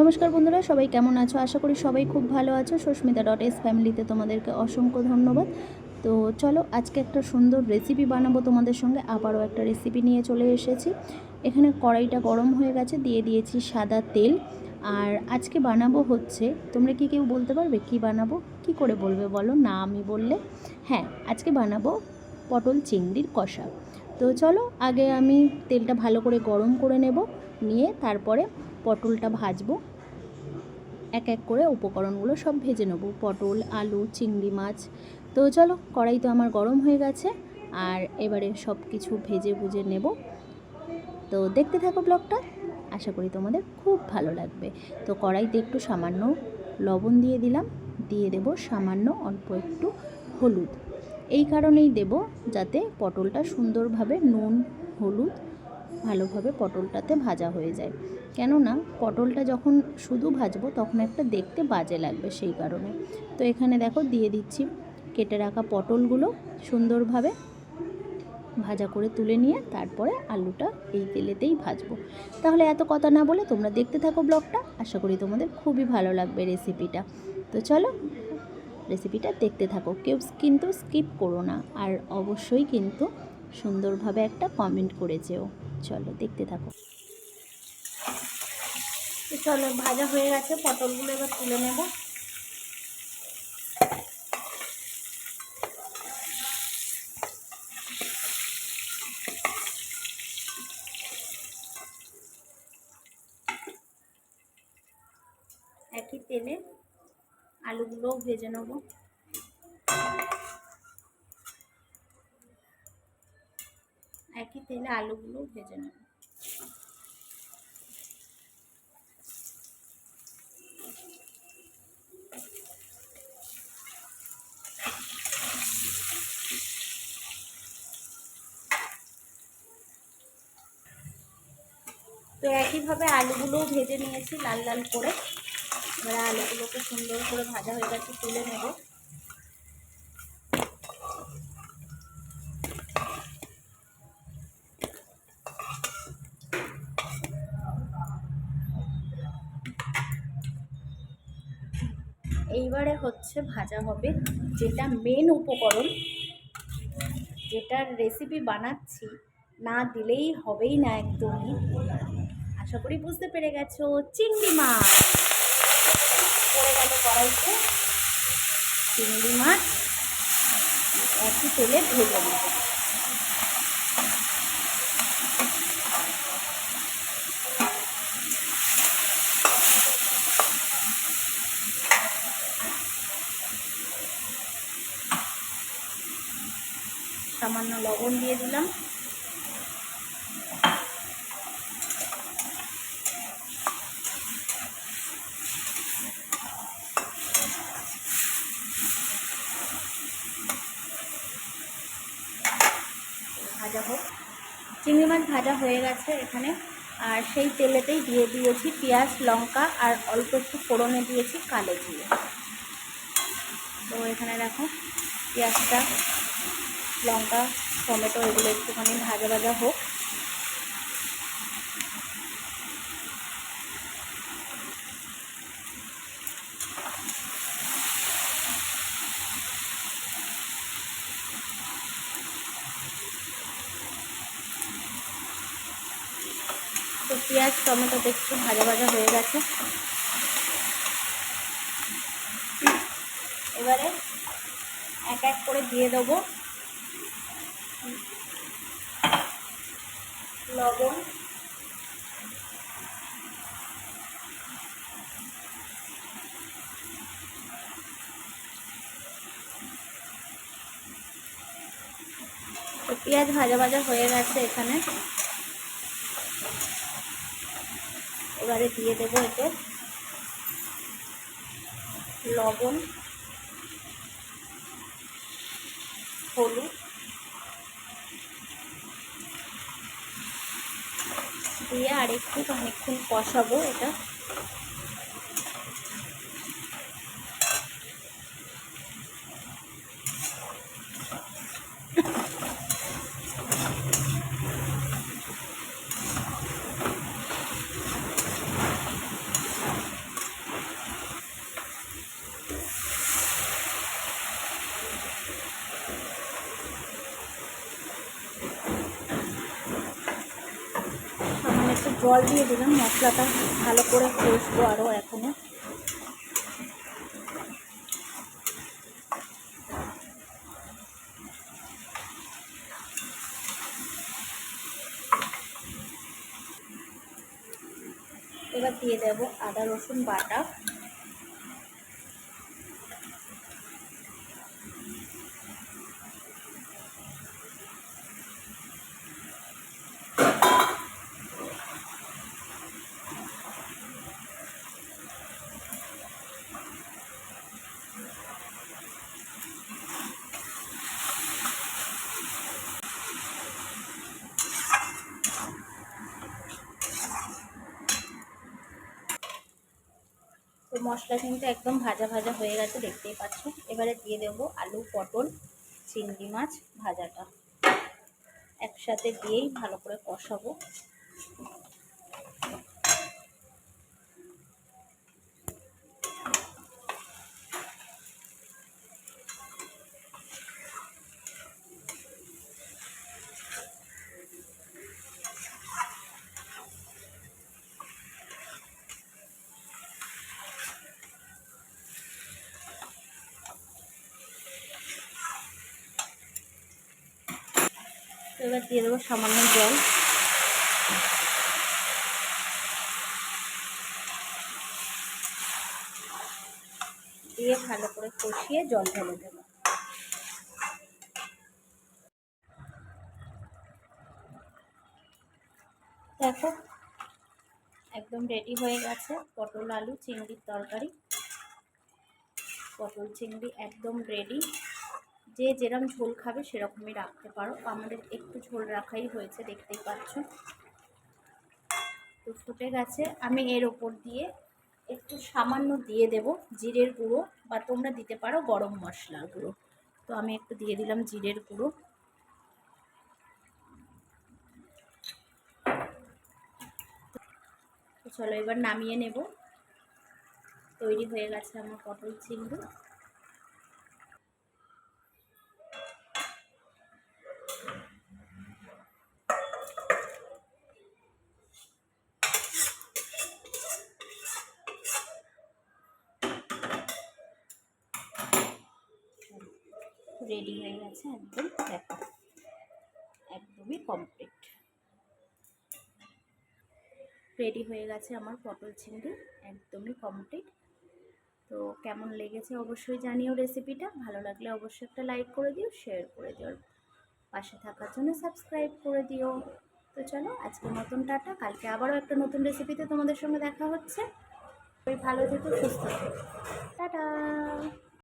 নমস্কার বন্ধুরা, সবাই কেমন আছো? আশা করি সবাই খুব ভালো আছো। সস্মিতা ডট এস ফ্যামিলিতে তোমাদেরকে অসংখ্য ধন্যবাদ। তো চলো, আজকে একটা সুন্দর রেসিপি বানাবো তোমাদের সঙ্গে। আবারও একটা রেসিপি নিয়ে চলে এসেছি। এখানে কড়াইটা গরম হয়ে গেছে, দিয়ে দিয়েছি সাদা তেল। আর আজকে বানাবো হচ্ছে, তোমরা কি কেউ বলতে পারবে? কি বানাবো? কি করে বলবে বলো? না আমি বললে। হ্যাঁ আজকে বানাবো পটল চিংড়ির কষা। তো চলো, আগে আমি তেলটা ভালো করে গরম করে নেব। নিয়ে তারপরে পটলটা ভাজবো। এক এক করে উপকরণগুলো সব ভেজে নেব। পটল, আলু, চিংড়ি মাছ। তো চলো, কড়াই তো আমার গরম হয়ে গেছে। আর এবারে সব কিছু ভেজে ভুজে নেব। তো দেখতে থাকো ব্লগটা। আশা করি তোমাদের খুব ভালো লাগবে। তো কড়াইতে একটু সামান্য লবণ দিয়ে দিলাম। দিয়ে দেব সামান্য অল্প একটু হলুদ। এই কারণেই দেব যাতে পটলটা সুন্দরভাবে নুন, হলুদ ভালোভাবে পটলটাতে ভাজা হয়ে যায়। কেননা পটলটা যখন শুধু ভাজবো তখন একটা দেখতে বাজে লাগবে সেই কারণে। তো এখানে দেখো দিয়ে দিচ্ছি কেটে রাখা পটলগুলো সুন্দরভাবে ভাজা করে তুলে নিয়ে তারপরে আলুটা এই তেলেতেই ভাজবো। তাহলে এত কথা না বলে তোমরা দেখতে থাকো ব্লগটা। আশা করি তোমাদের খুবই ভালো লাগবে রেসিপিটা। তো চলো রেসিপিটা দেখতে থাকো। কেউ কিন্তু স্কিপ করো না। আর অবশ্যই কিন্তু সুন্দরভাবে একটা কমেন্ট করে যেও চলো দেখতে থাকো। চলো, ভাজা হয়ে গেছে, পটলগুলো এবার তুলে নেব। একই তেলে আলুগুলোও ভেজে নেব। একই তেলে আলুগুলোও ভেজে নেব। একইভাবে আলুগুলোও ভেজে নিয়েছি লাল লাল করে। এবার আলুগুলোকে সুন্দর করে ভাজা হয়ে গেছে, তুলে নেব। এইবারে হচ্ছে ভাজা হবে, যেটা মেন উপকরণ। যেটার রেসিপি বানাচ্ছি, না দিলেই হবেই না একদমই। আশা করি বুঝতে পেরে গেছো, চিংড়ি মাছ। পড়ে গেল কড়াইতে। চিংড়ি মাছ একই তেলে ভেজে নেব। সামান্য লবণ দিয়ে দিলাম। ভাজা হোক। চিংড়ি মাছ ভাজা হয়ে গেছে এখানে। আর সেই তেলেতেই দিয়ে দিয়েছি পেঁয়াজ, লঙ্কা আর অল্প একটু ফোড়নে দিয়েছি কালো জিরে। তো এখানে দেখো পেঁয়াজটা, লঙ্কা, টমেটো এগুলো একটুখানি ভাজা ভাজা হোক। তো পেঁয়াজ, টমেটোতে একটু ভাজা ভাজা হয়ে গেছে। এবারে এক এক করে দিয়ে দেবো। লবণ। পেঁয়াজ ভাজা ভাজা হয়ে গেছে এখানে। এবারে দিয়ে দেবো এতে লবণ হলুদ দিয়ে আর একটু অনেকক্ষণ কষাবো এটা। জল দিয়ে দিলাম, মশলাটা ভালো করে কষবো আরও এখনও। এবার দিয়ে দেব আদা রসুন বাটা। তো মশলা কিন্তু একদম ভাজা ভাজা হয়ে গেছে, দেখতেই পাচ্ছ। এবারে দিয়ে দেব আলু, পটল, চিংড়ি মাছ, ভাজাটা। একসাথে দিয়েই ভালো করে কষাবো। এবার দিয়ে দেবো সামান্য জল। দিয়ে ভালো করে কষিয়ে জল ঢেলে দেবো। দেখো, একদম রেডি হয়ে গেছে পটল, আলু, চিংড়ির তরকারি। পটল, চিংড়ি একদম রেডি যে যেরকম ঝোল খাবে সেরকমই রাখতে পারো। আমাদের একটু ঝোল রাখাই হয়েছে, দেখতেই পাচ্ছ। তো ফুটে গেছে। আমি এর ওপর দিয়ে একটু সামান্য দিয়ে দেব জিরের গুঁড়ো বা তোমরা দিতে পারো গরম মশলার গুঁড়ো। তো আমি একটু দিয়ে দিলাম জিরের গুঁড়ো। চলো এবার নামিয়ে নেব। তৈরি হয়ে গেছে আমার পটল চিংড়ি রেডি হয়ে গেছে একদম দেখো একদমই কমপ্লিট রেডি হয়ে গেছে আমার পটল চিংড়ি একদমই কমপ্লিট তো কেমন লেগেছে অবশ্যই জানিও রেসিপিটা ভালো লাগলে অবশ্যই একটা লাইক করে দিও শেয়ার করে দিও। পাশে থাকার জন্য সাবস্ক্রাইব করে দিও। তো চলো, আজকে নতুন টাটা। কালকে আবারও একটা নতুন রেসিপিতে তোমাদের সঙ্গে দেখা হচ্ছে। ভালো থেকো, সুস্থ থেকো। টাটা!